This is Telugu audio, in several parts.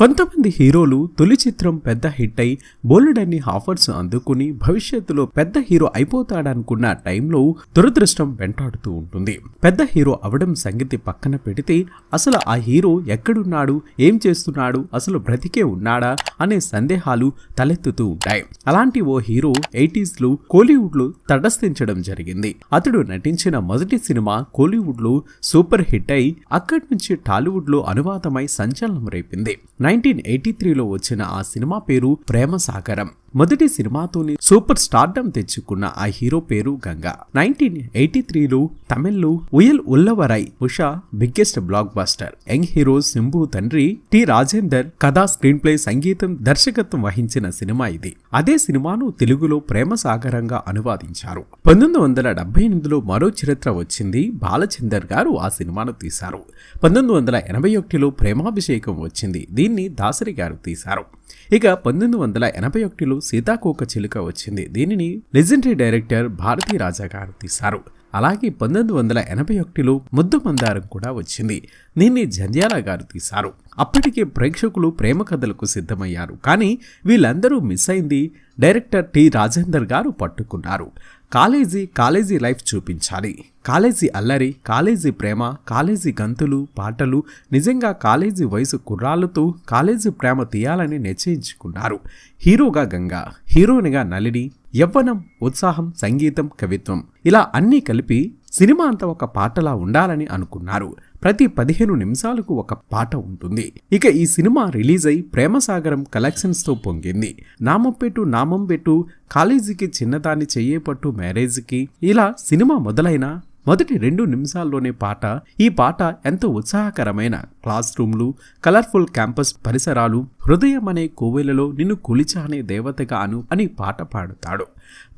కొంతమంది హీరోలు తొలి చిత్రం పెద్ద హిట్ అయి బోలెడన్ని ఆఫర్స్ అందుకుని భవిష్యత్తులో పెద్ద హీరో అయిపోతాడనుకున్న టైంలో దురదృష్టం వెంటాడుతూ ఉంటుంది. పెద్ద హీరో అవడం సంగతి పక్కన పెడితే అసలు ఆ హీరో ఎక్కడున్నాడు? ఏం చేస్తున్నాడు? అసలు బ్రతికే ఉన్నాడా? అనే సందేహాలు తలెత్తుతూ ఉంటాయి. అలాంటి ఓ హీరో ఎయిటీస్లో కోలీవుడ్లో తటస్థించడం జరిగింది. అతడు నటించిన మొదటి సినిమా కోలీవుడ్లో సూపర్ హిట్ అయి అక్కడి నుంచి టాలీవుడ్లో అనువాదమై సంచలనం రేపింది. నైన్టీన్ ఎయిటీ త్రీలో వచ్చిన ఆ సినిమా పేరు ప్రేమ సాగరం. మొదటి సినిమాతోనే సూపర్ స్టార్డమ్ తెచ్చుకున్న ఆ హీరో పేరు గంగా. నైన్టీన్ ఎయిటీ త్రీలో తమిళ్ళో Uyirullavarai Usha biggest blockbuster young hero Simbu తండ్రి టి రాజేందర్ కథా స్క్రీన్ ప్లే సంగీతం దర్శకత్వం వహించిన సినిమా ఇది. అదే సినిమాను తెలుగులో ప్రేమ సాగరంగా అనువాదించారు. పంతొమ్మిది వందల డెబ్బై ఎనిమిదిలో మరో చరిత్ర వచ్చింది. బాలచందర్ గారు ఆ సినిమాను తీశారు. పంతొమ్మిది వందల ఎనభై ఒకటిలో ప్రేమాభిషేకం వచ్చింది. దీన్ని దాసరి గారు తీశారు. ఇక పంతొమ్మిది వందల ఎనభై ఒకటిలో సీతాకోక చిలుక వచ్చింది. దీనిని లెజెండరీ డైరెక్టర్ భారతీ రాజా గారు తీశారు. అలాగే పంతొమ్మిది వందల ఎనభై ఒకటిలో ముద్దు మందారం కూడా వచ్చింది. దీన్ని జంధ్యాల గారు తీశారు. అప్పటికే ప్రేక్షకులు ప్రేమ కథలకు సిద్ధమయ్యారు. కానీ వీళ్ళందరూ మిస్ అయింది డైరెక్టర్ టి రాజేందర్ గారు పట్టుకున్నారు. కాలేజీ కాలేజీ లైఫ్ చూపించాలి. కాలేజీ అల్లరి కాలేజీ ప్రేమ కాలేజీ గంతులు పాటలు నిజంగా కాలేజీ వయసు కుర్రాళ్ళతో కాలేజీ ప్రేమ తీయాలని నిశ్చయించుకున్నారు. హీరోగా గంగా హీరోయిన్గా నలిని యవ్వనం ఉత్సాహం సంగీతం కవిత్వం ఇలా అన్నీ కలిపి సినిమా అంతా ఒక పాటలా ఉండాలని అనుకున్నారు. ప్రతి పదిహేను నిమిషాలకు ఒక పాట ఉంటుంది. ఇక ఈ సినిమా రిలీజ్ అయి ప్రేమసాగరం కలెక్షన్స్తో పొంగింది. నామం పెట్టు నామం పెట్టు కాలేజీకి చిన్నదాన్ని చెయ్యేపట్టు మ్యారేజ్కి ఇలా సినిమా మొదలైన మొదటి రెండు నిమిషాల్లోనే పాట ఈ పాట ఎంతో ఉత్సాహకరమైన క్లాస్ రూమ్లు కలర్ఫుల్ క్యాంపస్ పరిసరాలు హృదయం అనే కోవెలలో నిన్ను కొలిచానే దేవతగా అను అని పాట పాడుతాడు.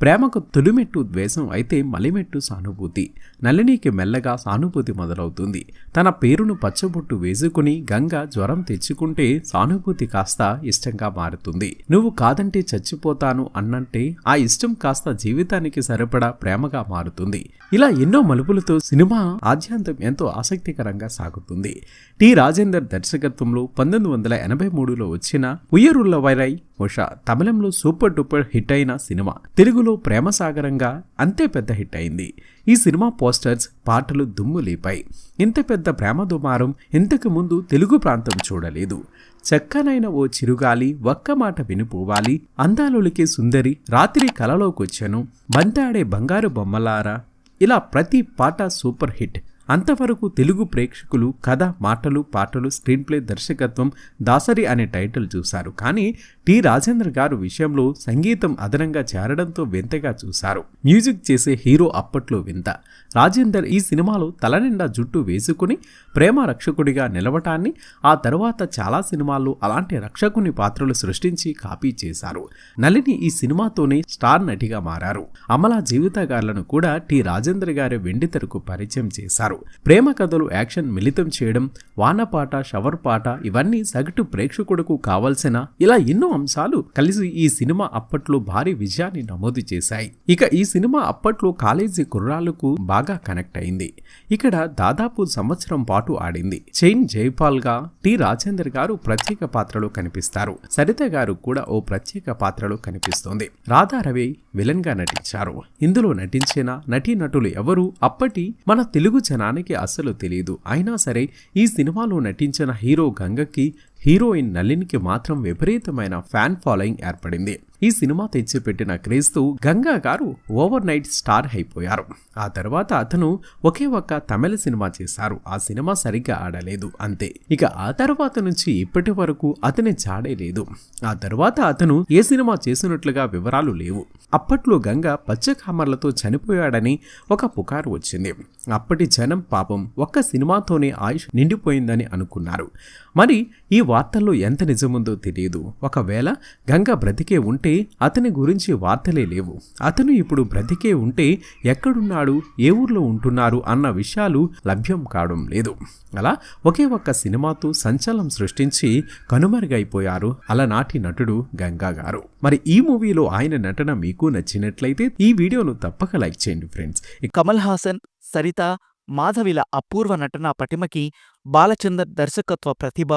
ప్రేమకు తొలిమెట్టు ద్వేషం అయితే మలిమెట్టు సానుభూతి. నళినికి మెల్లగా సానుభూతి మొదలవుతుంది. తన పేరును పచ్చబొట్టు వేసుకుని గంగ జ్వరం తెచ్చుకుంటే సానుభూతి కాస్త ఇష్టంగా మారుతుంది. నువ్వు కాదంటే చచ్చిపోతాను అన్నంటే ఆ ఇష్టం కాస్త జీవితానికి సరిపడా ప్రేమగా మారుతుంది. ఇలా ఎన్నో మలుపులతో సినిమా ఆద్యాంతం ఎంతో ఆసక్తికరంగా సాగుతుంది. టి. రాజేందర్ దర్శకత్వంలో పంతొమ్మిది వందల ఎనభై మూడులో వచ్చిన ఉయ్యరుల్ల వైరై ఉష తమిళంలో సూపర్ డూపర్ హిట్ అయిన సినిమా. తెలుగులో ప్రేమ సాగరంగా అంతే పెద్ద హిట్ అయింది. ఈ సినిమా పోస్టర్స్ పాటలు దుమ్ము లేపాయి. ఇంత పెద్ద ప్రేమ దుమారం ఇంతకు ముందు తెలుగు ప్రాంతం చూడలేదు. చక్కనైన ఓ చిరుగాలి ఒక్క మాట వినిపోవాలి అందాలొలికే సుందరి రాత్రి కలలోకొచ్చాను బంతాడే బంగారు బొమ్మలారా ఇలా ప్రతి పాట సూపర్ హిట్. అంతవరకు తెలుగు ప్రేక్షకులు కథ మాటలు పాటలు స్క్రీన్ ప్లే దర్శకత్వం దాసరి అనే టైటిల్ చూశారు. కానీ టి రాజేంద్ర గారు విషయంలో సంగీతం అదనంగా చేరడంతో వింతగా చూశారు. మ్యూజిక్ చేసే హీరో అప్పట్లో వింత. రాజేందర్ ఈ సినిమాలో తలనిండా జుట్టు వేసుకుని ప్రేమ రక్షకుడిగా నిలవటాన్ని ఆ తర్వాత చాలా సినిమాల్లో అలాంటి రక్షకుని పాత్రలు సృష్టించి కాపీ చేశారు. నలిని ఈ సినిమాతోనే స్టార్ నటిగా మారారు. అమలా జీవితగారులను కూడా టి రాజేంద్ర గారి వెండితెరకు పరిచయం చేశారు. ప్రేమ కథలు యాక్షన్ మిళితం చేయడం వానపాట షవర్ పాట ఇవన్నీ సగటు ప్రేక్షకుడుకు కావలసిన ఇలా ఎన్నో అంశాలు కలిసి ఈ సినిమా అప్పట్లో భారీ విజయాన్ని నమోదు చేశాయి. ఇక ఈ సినిమా అప్పట్లో కాలేజీ కుర్రాళ్ళకు బాగా కనెక్ట్ అయింది. ఇక్కడ దాదాపు సంవత్సరం పాటు ఆడింది. చైన్ జైపాల్గా టి రాజేందర్ గారు ప్రత్యేక పాత్రలో కనిపిస్తారు. సరిత గారు కూడా ఓ ప్రత్యేక పాత్రలో కనిపిస్తోంది. రాధారవి విలన్గా నటించారు. ఇందులో నటించిన నటీనటులు ఎవరు? అప్పటి మన తెలుగు జన జనానికి అస్సలు తెలియదు అయినా సరే ఈ సినిమాలో నటించిన హీరో గంగకి హీరోయిన్ నళినికి మాత్రం విపరీతమైన ఫ్యాన్ ఫాలోయింగ్ ఏర్పడింది. ఈ సినిమా తెచ్చిపెట్టిన క్రేజ్తో గంగా గారు ఓవర్ నైట్ స్టార్ అయిపోయారు. ఆ తర్వాత అతను ఒకే ఒక్క తమిళ సినిమా చేశారు. ఆ సినిమా సరిగ్గా ఆడలేదు అంతే. ఇక ఆ తర్వాత నుంచి ఇప్పటి వరకు అతని జాడే లేదు. ఆ తర్వాత అతను ఏ సినిమా చేసినట్లుగా వివరాలు లేవు. అప్పట్లో గంగ పచ్చకామర్లతో చనిపోయాడని ఒక పుకారు వచ్చింది. అప్పటి జనం పాపం ఒక్క సినిమాతోనే ఆయుష్ నిండిపోయిందని అనుకున్నారు. మరి ఈ వార్తల్లో ఎంత నిజముందో తెలియదు. ఒకవేళ గంగ బ్రతికే ఉంటే అతని గురించి వార్తలే లేవు. అతను ఇప్పుడు బ్రతికే ఉంటే ఎక్కడున్నాడు? ఏ ఊర్లో ఉంటున్నారు? అన్న విషయాలు లభ్యం కావడం లేదు. అలా ఒకే ఒక్క సినిమాతో సంచలనం సృష్టించి కనుమరుగైపోయారు అలనాటి నటుడు గంగా గారు. మరి ఈ మూవీలో ఆయన నటన మీకు నచ్చినట్లయితే ఈ వీడియోను తప్పక లైక్ చేయండి ఫ్రెండ్స్. కమల్ హాసన్ సరిత మాధవిల అపూర్వ నటనా పటిమకి బాలచందర్ దర్శకత్వ ప్రతిభ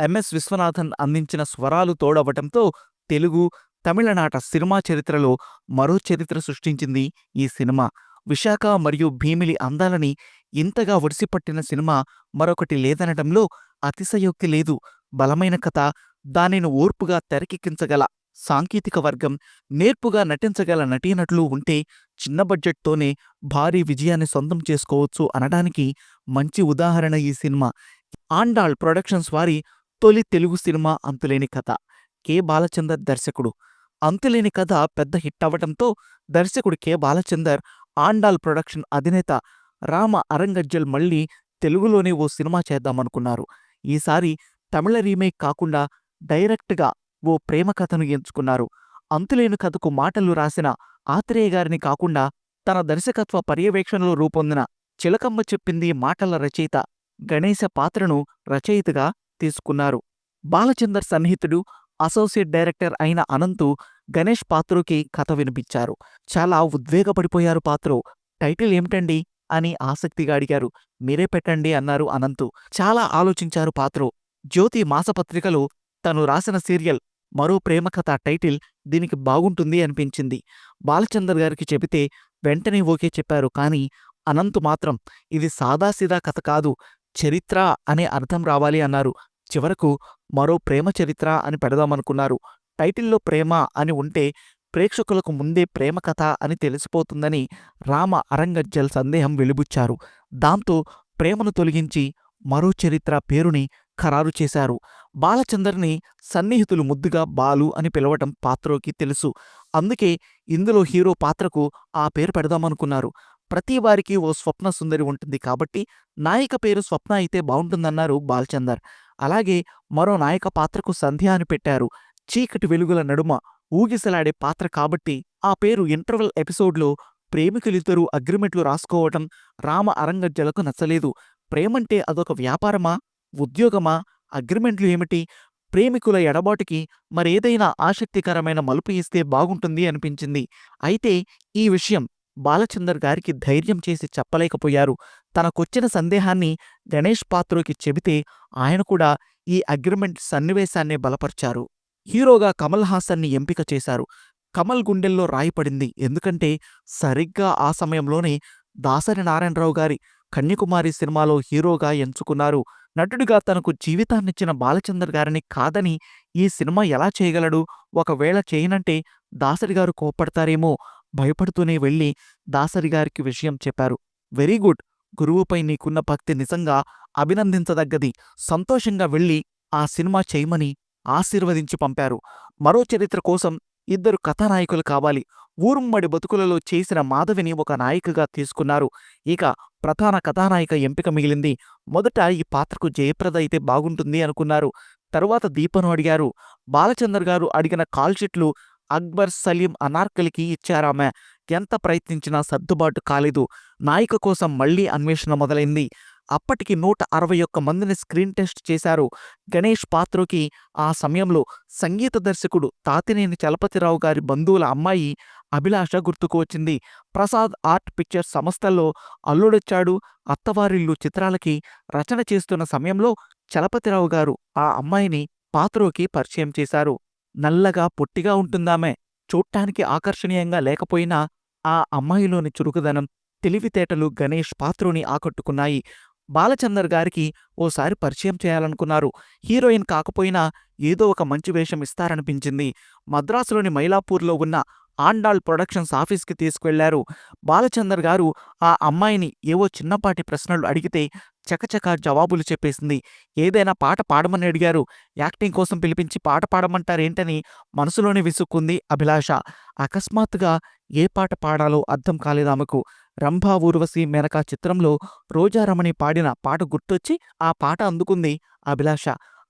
ఎంఎస్ విశ్వనాథన్ అందించిన స్వరాలు తోడవటంతో తెలుగు తమిళనాట సినిమా చరిత్రలో మరో చరిత్ర సృష్టించింది ఈ సినిమా. విశాఖ మరియు భీమిలి అందాలని ఇంతగా ఒడిసిపట్టిన సినిమా మరొకటి లేదనడంలో అతిశయోక్తి లేదు. బలమైన కథ దానిని ఓర్పుగా తెరకెక్కించగల సాంకేతిక వర్గం నేర్పుగా నటించగల నటీనటులు ఉంటే చిన్న బడ్జెట్తోనే భారీ విజయాన్ని సొంతం చేసుకోవచ్చు అనడానికి మంచి ఉదాహరణ ఈ సినిమా. ఆండాళ్ ప్రొడక్షన్స్ వారి తొలి తెలుగు సినిమా అంతులేని కథ. కె. బాలచందర్ దర్శకుడు. అంతులేని కథ పెద్ద హిట్ అవ్వటంతో దర్శకుడు కె. బాలచందర్ ఆండాల్ ప్రొడక్షన్ అధినేత రామ అరంగజ్జల్ మళ్ళీ తెలుగులోనే ఓ సినిమా చేద్దామనుకున్నారు. ఈసారి తమిళ రీమేక్ కాకుండా డైరెక్ట్గా ఓ ప్రేమ కథను ఎంచుకున్నారు. అంతులేని కథకు మాటలు రాసిన ఆత్రేయ గారిని కాకుండా తన దర్శకత్వ పర్యవేక్షణలో రూపొందిన చిలకమ్మ చెప్పింది మాటల రచయిత గణేశ పాత్రను రచయితగా తీసుకున్నారు. బాలచందర్ సన్నిహితుడు అసోసియేట్ డైరెక్టర్ అయిన అనంతు గణేష్ పాత్రుకి కథ వినిపించారు. చాలా ఉద్వేగపడిపోయారు పాత్రో. టైటిల్ ఏమిటండి? అని ఆసక్తిగా అడిగారు. మీరే పెట్టండి అన్నారు అనంతు. చాలా ఆలోచించారు పాత్రో. జ్యోతి మాసపత్రికలో తను రాసిన సీరియల్ మరో ప్రేమ కథ టైటిల్ దీనికి బాగుంటుంది అనిపించింది. బాలచందర్ గారికి చెబితే వెంటనే ఓకే చెప్పారు కానీ అనంతు మాత్రం ఇది సాదాసీదా కథ కాదు. చరిత్ర అనే అర్థం రావాలి అన్నారు. చివరకు మరో ప్రేమ చరిత్ర అని పెడదామనుకున్నారు. టైటిల్లో ప్రేమ అని ఉంటే ప్రేక్షకులకు ముందే ప్రేమ కథ అని తెలిసిపోతుందని రామ అరంగజ్జల్ సందేహం వెలిబుచ్చారు. దాంతో ప్రేమను తొలగించి మరో చరిత్ర పేరుని ఖరారు చేశారు. బాలచందర్ని సన్నిహితులు ముద్దుగా బాలు అని పిలవటం పాత్రోకి తెలుసు. అందుకే ఇందులో హీరో పాత్రకు ఆ పేరు పెడదామనుకున్నారు. ప్రతి వారికి ఓ స్వప్న సుందరి ఉంటుంది కాబట్టి నాయిక పేరు స్వప్న అయితే బాగుంటుందన్నారు బాలచందర్. అలాగే మరో నాయక పాత్రకు సంధ్య అని పెట్టారు. చీకటి వెలుగుల నడుమ ఊగిసలాడే పాత్ర కాబట్టి ఆ పేరు ఇంటర్వెల్ ఎపిసోడ్లో ప్రేమికులిద్దరూ అగ్రిమెంట్లు రాసుకోవటం రామ అరంగజ్జలకు నచ్చలేదు. ప్రేమంటే అదొక వ్యాపారమా? ఉద్యోగమా? అగ్రిమెంట్లు ఏమిటి? ప్రేమికుల ఎడబాటుకి మరేదైనా ఆసక్తికరమైన మలుపు ఇస్తే బాగుంటుంది అనిపించింది. అయితే ఈ విషయం బాలచందర్ గారికి ధైర్యం చేసి చెప్పలేకపోయారు. తనకొచ్చిన సందేహాన్ని గణేష్ పాత్రోకి చెబితే ఆయన కూడా ఈ అగ్రిమెంట్ సన్నివేశాన్నే బలపర్చారు. హీరోగా కమల్ హాసన్ని ఎంపిక చేశారు. కమల్ గుండెల్లో రాయిపడింది. ఎందుకంటే సరిగ్గా ఆ సమయంలోనే దాసరి నారాయణరావు గారి కన్యకుమారి సినిమాలో హీరోగా ఎంచుకున్నారు. నటుడిగా తనకు జీవితాన్నిచ్చిన బాలచందర్ గారిని కాదని ఈ సినిమా ఎలా చేయగలడు? ఒకవేళ చేయనంటే దాసరి గారు కోప్పడతారేమో భయపడుతూనే వెళ్ళి దాసరిగారికి విషయం చెప్పారు. Very good. గురువుపై నీకున్న భక్తి నిజంగా అభినందించదగ్గది. సంతోషంగా వెళ్ళి ఆ సినిమా చేయమని ఆశీర్వదించి పంపారు. మరో చరిత్ర కోసం ఇద్దరు కథానాయకులు కావాలి. ఊరుమ్మడి బతుకులలో చేసిన మాధవిని ఒక నాయికగా తీసుకున్నారు. ఇక ప్రధాన కథానాయిక ఎంపిక మిగిలింది. మొదట ఈ పాత్రకు జయప్రద అయితే బాగుంటుంది అనుకున్నారు. తరువాత దీపను అడిగారు. బాలచందర్ గారు అడిగిన కాల్షీట్లు అక్బర్ సలీం అనార్కలికి ఇచ్చారామె ఎంత ప్రయత్నించినా సర్దుబాటు కాలేదు. నాయిక కోసం మళ్ళీ అన్వేషణ మొదలైంది. అప్పటికి నూట అరవై ఒక్క మందిని స్క్రీన్ టెస్ట్ చేశారు. గణేష్ పాత్రకి ఆ సమయంలో సంగీత దర్శకుడు తాతినేని చలపతిరావు గారి బంధువుల అమ్మాయి అభిలాష గుర్తుకు వచ్చింది. ప్రసాద్ ఆర్ట్ పిక్చర్స్ సంస్థల్లో అల్లుడొచ్చాడు. అత్తవారిల్లు చిత్రాలకి రచన చేస్తున్న సమయంలో చలపతిరావు గారు ఆ అమ్మాయిని పాత్రోకి పరిచయం చేశారు. నల్లగా పొట్టిగా ఉంటుందామె. చూడటానికి ఆకర్షణీయంగా లేకపోయినా ఆ అమ్మాయిలోని చురుకుదనం తెలివితేటలు గణేష్ పాత్రుని ఆకట్టుకున్నాయి. బాలచందర్ గారికి ఓసారి పరిచయం చేయాలనుకున్నారు. హీరోయిన్ కాకపోయినా ఏదో ఒక మంచి వేషం ఇస్తారనిపించింది. మద్రాసులోని మైలాపూర్లో ఉన్న ఆండాల్ ప్రొడక్షన్స్ ఆఫీస్కి తీసుకువెళ్ళారు బాలచందర్ గారు ఆ అమ్మాయిని ఏవో చిన్నపాటి ప్రశ్నలు అడిగితే చకచక జవాబులు చెప్పేసింది. ఏదైనా పాట పాడమని అడిగారు. యాక్టింగ్ కోసం పిలిపించి పాట పాడమంటారేంటని మనసులోనే విసుక్కుంది అభిలాష. అకస్మాత్తుగా ఏ పాట పాడాలో అర్థం కాలేదామెకు రంభా ఊర్వశి మెనక చిత్రంలో రోజారమణి పాడిన పాట గుర్తొచ్చి ఆ పాట అందుకుంది అభిలాష.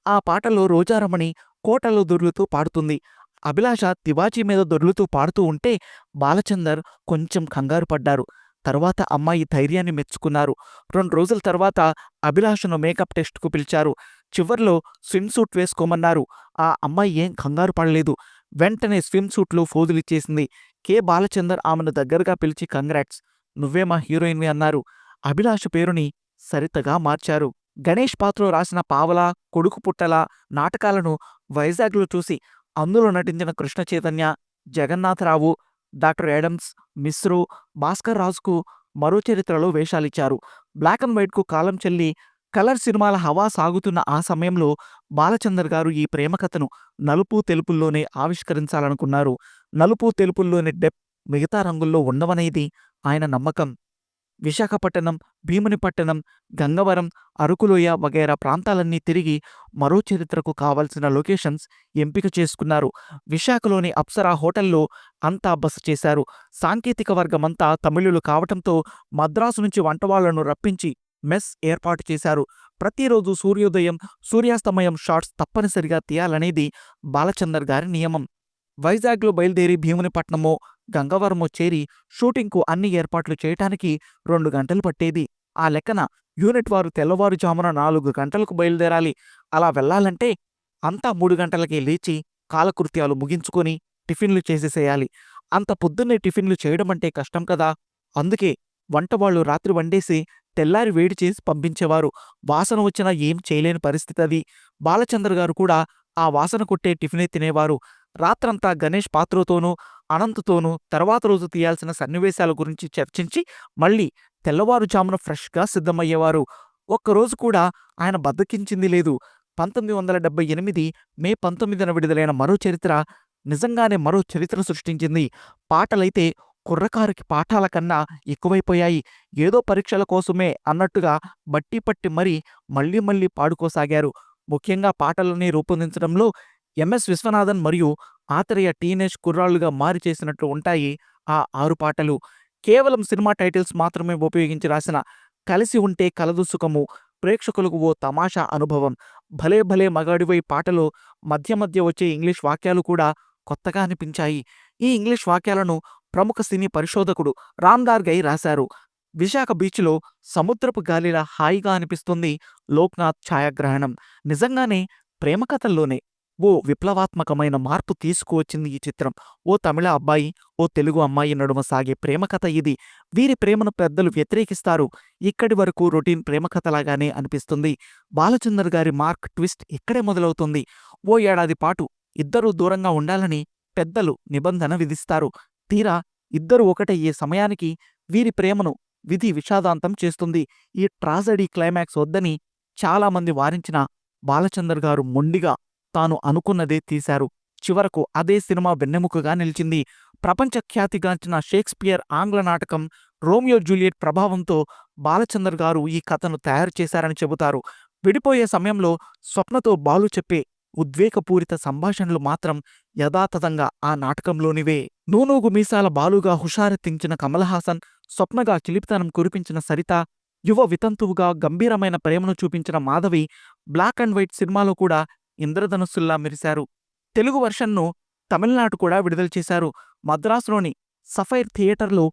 ఆ పాటలో రోజారమణి కోటలో దొర్లుతూ పాడుతుంది. అభిలాష తివాచీ మీద దొర్లుతూ పాడుతూ ఉంటే బాలచందర్ కొంచెం కంగారు పడ్డారు. తర్వాత అమ్మాయి ధైర్యాన్ని మెచ్చుకున్నారు. రెండు రోజుల తర్వాత అభిలాషను మేకప్ టెస్ట్కు పిలిచారు. చివర్లో స్విమ్ సూట్ వేసుకోమన్నారు. ఆ అమ్మాయి ఏం కంగారు పడలేదు. వెంటనే స్విమ్ సూట్లో ఫోజులిచ్చేసింది. కె బాలచందర్ ఆమెను దగ్గరగా పిలిచి కంగ్రాట్స్. నువ్వే మా హీరోయిన్వి అన్నారు. అభిలాష పేరుని సరితగా మార్చారు. గణేష్ పాత్రలో రాసిన పావల కొడుకు పుట్టల నాటకాలను వైజాగ్లో చూసి అందులో నటించిన కృష్ణ చైతన్య జగన్నాథరావు డాక్టర్ యాడమ్స్ మిశ్రు భాస్కర్ రాజుకు మరో చరిత్రలో వేషాలిచ్చారు. బ్లాక్ అండ్ వైట్కు కాలం చెల్లి కలర్ సినిమాల హవా సాగుతున్న ఆ సమయంలో బాలచందర్ గారు ఈ ప్రేమ కథను నలుపు తెలుపుల్లోనే ఆవిష్కరించాలనుకున్నారు. నలుపు తెలుపుల్లోని డెప్ మిగతా రంగుల్లో ఉండవనేది ఆయన నమ్మకం. విశాఖపట్నం భీమునిపట్టణం గంగవరం అరకులోయ వగైరా ప్రాంతాలన్నీ తిరిగి మరో చరిత్రకు కావలసిన లొకేషన్స్ ఎంపిక చేసుకున్నారు. విశాఖలోని అప్సరా హోటల్లో అంతా బస చేశారు. సాంకేతిక వర్గమంతా తమిళులు కావటంతో మద్రాసు నుంచి వంటవాళ్ళను రప్పించి మెస్ ఏర్పాటు చేశారు. ప్రతిరోజు సూర్యోదయం సూర్యాస్తమయం షాట్స్ తప్పనిసరిగా తీయాలనేది బాలచందర్ గారి నియమం. వైజాగ్లో బయలుదేరి భీమునిపట్నమో గంగవరము చేరి షూటింగ్కు అన్ని ఏర్పాట్లు చేయటానికి రెండు గంటలు పట్టేది. ఆ లెక్కన యూనిట్ వారు తెల్లవారుజామున నాలుగు గంటలకు బయలుదేరాలి. అలా వెళ్ళాలంటే అంతా మూడు గంటలకే లేచి కాలకృత్యాలు ముగించుకొని టిఫిన్లు చేసేసేయాలి. అంత పొద్దున్నే టిఫిన్లు చేయడమంటే కష్టం కదా! అందుకే వంటవాళ్ళు రాత్రి వండేసి తెల్లారి వేడి చేసి పంపించేవారు. వాసన వచ్చినా ఏం చేయలేని పరిస్థితి అది. బాలచంద్ర గారు కూడా ఆ వాసన కొట్టే టిఫినే తినేవారు. రాత్రంతా గణేష్ పాత్రతోనూ అనంత్తోనూ తర్వాత రోజు తీయాల్సిన సన్నివేశాల గురించి చర్చించి మళ్ళీ తెల్లవారుజామున ఫ్రెష్గా సిద్ధమయ్యేవారు. ఒక్కరోజు కూడా ఆయన బద్దకించింది లేదు. పంతొమ్మిది వందల డెబ్బై ఎనిమిది మే పంతొమ్మిదిన విడుదలైన మరో చరిత్ర నిజంగానే మరో చరిత్ర సృష్టించింది. పాటలైతే కుర్రకారుకి పాఠాల కన్నా ఎక్కువైపోయాయి. ఏదో పరీక్షల కోసమే అన్నట్టుగా బట్టి పట్టి మరీ మళ్ళీ మళ్ళీ పాడుకోసాగారు. ముఖ్యంగా పాటలని రూపొందించడంలో ఎంఎస్ విశ్వనాథన్ మరియు ఆతరయ టీనేజ్ కుర్రాళ్ళుగా మారి చేసినట్లు ఉంటాయి ఆ ఆరు పాటలు. కేవలం సినిమా టైటిల్స్ మాత్రమే ఉపయోగించి రాసిన కలిసి ఉంటే కలదు సుఖము ప్రేక్షకులకు ఓ తమాషా అనుభవం. భలే భలే మగాడివై పాటలో మధ్య మధ్య వచ్చే ఇంగ్లీష్ వాక్యాలు కూడా కొత్తగా అనిపించాయి. ఈ ఇంగ్లీష్ వాక్యాలను ప్రముఖ సినీ పరిశోధకుడు రామ్దార్గై రాశారు. విశాఖ బీచ్లో సముద్రపు గాలిలా హాయిగా అనిపిస్తుంది లోక్నాథ్ ఛాయాగ్రహణం. నిజంగానే ప్రేమ కథల్లోనే. ఓ విప్లవాత్మకమైన మార్పు తీసుకువచ్చింది ఈ చిత్రం. ఓ తమిళ అబ్బాయి ఓ తెలుగు అమ్మాయి నడుమ సాగే ప్రేమ కథ ఇది. వీరి ప్రేమను పెద్దలు వ్యతిరేకిస్తారు. ఇక్కడి వరకు రొటీన్ ప్రేమ కథలాగానే అనిపిస్తుంది. బాలచందర్ గారి మార్క్ ట్విస్ట్ ఇక్కడే మొదలవుతుంది. ఓ ఏడాది పాటు ఇద్దరూ దూరంగా ఉండాలని పెద్దలు నిబంధన విధిస్తారు. తీరా ఇద్దరు ఒకటయ్యే సమయానికి వీరి ప్రేమను విధి విషాదాంతం చేస్తుంది. ఈ ట్రాజడీ క్లైమాక్స్ వద్దని చాలామంది వారించిన బాలచందర్ గారు మొండిగా తాను అనుకున్నదే తీశారు. చివరకు అదే సినిమా వెన్నెముకగా నిలిచింది. ప్రపంచ ఖ్యాతిగాంచిన షేక్స్పియర్ ఆంగ్ల నాటకం రోమియో జూలియట్ ప్రభావంతో బాలచందర్ గారు ఈ కథను తయారు చేశారని చెబుతారు. విడిపోయే సమయంలో స్వప్నతో బాలు చెప్పే ఉద్వేగపూరిత సంభాషణలు మాత్రం యథాతథంగా ఆ నాటకంలోనివే. నూనూగు మీసాల బాలుగా హుషారెత్తించిన కమలహాసన్ స్వప్నగా చిలిపితనం కురిపించిన సరిత యువ వితంతువుగా గంభీరమైన ప్రేమను చూపించిన మాధవి బ్లాక్ అండ్ వైట్ సినిమాలో కూడా ఇంద్రధనుస్సుల్లా మెరిశారు. తెలుగు వర్షన్ను తమిళనాడు కూడా విడుదల చేశారు. మద్రాసులోని సఫైర్ థియేటర్లో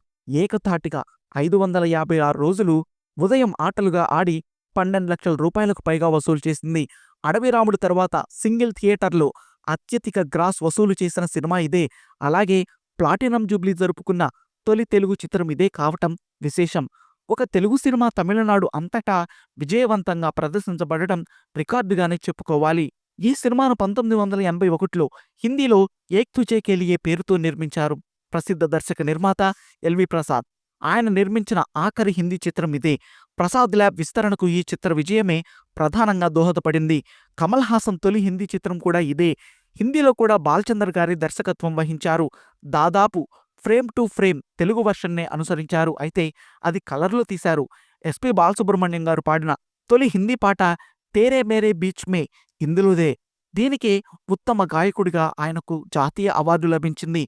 ఏకతాటిగా ఐదు వందల యాభై ఆరు రోజులు ఉదయం ఆటలుగా ఆడి పన్నెండు లక్షల రూపాయలకు పైగా వసూలు చేసింది. అడవిరాముడు తర్వాత సింగిల్ థియేటర్లో అత్యధిక గ్రాస్ వసూలు చేసిన సినిమా ఇదే. అలాగే ప్లాటినం జూబ్లీ జరుపుకున్న తొలి తెలుగు చిత్రం ఇదే కావటం విశేషం. ఒక తెలుగు సినిమా తమిళనాడు అంతటా విజయవంతంగా ప్రదర్శించబడటం రికార్డుగానే చెప్పుకోవాలి. ఈ సినిమాను పంతొమ్మిది వందల ఎనభై ఒకటిలో హిందీలో ఏక్ తుజే కేలియే పేరుతో నిర్మించారు ప్రసిద్ధ దర్శక నిర్మాత ఎల్వి ప్రసాద్. ఆయన నిర్మించిన ఆఖరి హిందీ చిత్రం ఇదే. ప్రసాద్ ల్యాబ్ విస్తరణకు ఈ చిత్ర విజయమే ప్రధానంగా దోహదపడింది. కమల్ హాసన్ తొలి హిందీ చిత్రం కూడా ఇదే. హిందీలో కూడా బాల్చందర్ గారి దర్శకత్వం వహించారు. దాదాపు ఫ్రేమ్ టు ఫ్రేమ్ తెలుగు వర్షన్నే అనుసరించారు. అయితే అది కలర్లో తీశారు. ఎస్పి బాలసుబ్రహ్మణ్యం గారు పాడిన తొలి హిందీ పాట తేరే మేరే బీచ్ మే ఇందులోదే. దీనికే ఉత్తమ గాయకుడిగా ఆయనకు జాతీయ అవార్డు లభించింది.